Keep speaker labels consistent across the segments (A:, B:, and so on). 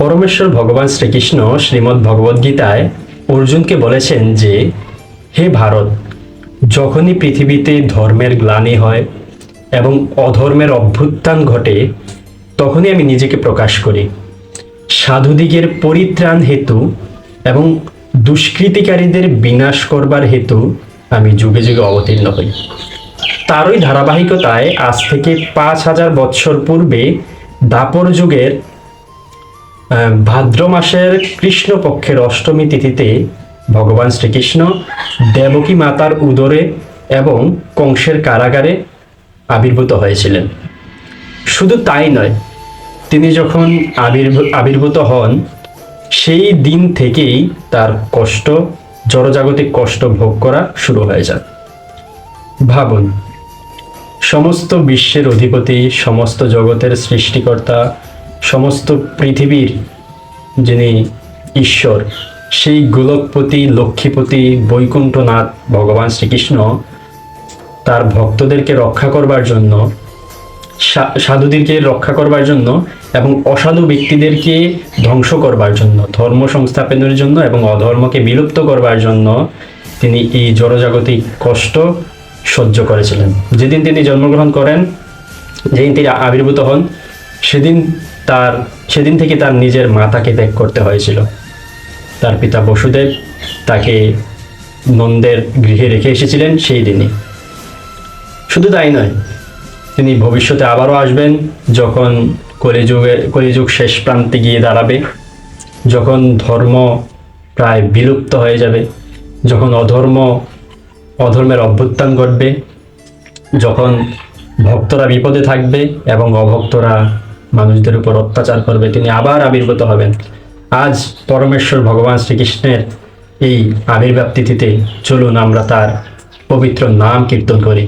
A: পরমেশ্বর ভগবান শ্রীকৃষ্ণ শ্রীমদ্ ভগবদ্গীতায় অর্জুনকে বলেছেন যে হে ভারত যখনই পৃথিবীতে ধর্মের গ্লানি হয় এবং অধর্মের অভ্যুত্থান ঘটে তখনই আমি নিজেকে প্রকাশ করি সাধুদিগের পরিত্রাণ হেতু এবং দুষ্কৃতিকারীদের বিনাশ করবার হেতু আমি যুগে যুগে অবতীর্ণ হই তারই ধারাবাহিকতায় আজ থেকে পাঁচ হাজার বৎসর পূর্বে দাপর যুগের ভাদ্র মাসের কৃষ্ণপক্ষের অষ্টমী তিথিতে ভগবান শ্রীকৃষ্ণ দেবকী মাতার উদরে এবং কংসের কারাগারে আবির্ভূত হয়েছিলেন শুধু তাই নয় তিনি যখন আবির্ভূত হন সেই দিন থেকেই তার কষ্ট জড়জাগতিক কষ্ট ভোগ করা শুরু হয়ে যায় ভাবুন সমস্ত বিশ্বের অধিপতি সমস্ত জগতের সৃষ্টিকর্তা সমস্ত পৃথিবীর যিনি ঈশ্বর সেই গোলকপতি লক্ষ্মীপতি বৈকুণ্ঠনাথ ভগবান শ্রীকৃষ্ণ তার ভক্তদেরকে রক্ষা করবার জন্য সাধুদেরকে রক্ষা করবার জন্য এবং অসাধু ব্যক্তিদেরকে ধ্বংস করবার জন্য ধর্ম সংস্থাপনের জন্য এবং অধর্মকে বিলুপ্ত করবার জন্য তিনি এই জড়জাগতিক কষ্ট সহ্য করেছিলেন যেদিন তিনি জন্মগ্রহণ করেন যেদিন তিনি আবির্ভূত হন সেদিন তার সেদিন থেকে তার নিজের মাতাকে ত্যাগ করতে হয়েছিল তার পিতা বসুদেব তাকে নন্দের গৃহে রেখে এসেছিলেন সেই দিনই শুধু তাই নয় তিনি ভবিষ্যতে আবারও আসবেন যখন কলিযুগের কলিযুগ শেষ প্রান্তে গিয়ে দাঁড়াবে যখন ধর্ম প্রায় বিলুপ্ত হয়ে যাবে যখন অধর্ম অধর্মের অভ্যুত্থান ঘটবে যখন ভক্তরা বিপদে থাকবে এবং অভক্তরা মানুষদের উপর অত্যাচার করবে তিনি আবার আবির্ভূত হবেন আজ পরমেশ্বর ভগবান শ্রীকৃষ্ণের এই আবির্ভাবতিথিতে চলুন আমরা তার পবিত্র নাম কীর্তন করি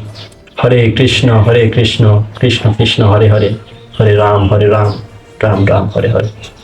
A: হরে কৃষ্ণ হরে কৃষ্ণ কৃষ্ণ কৃষ্ণ হরে হরে হরে রাম হরে রাম রাম রাম হরে হরে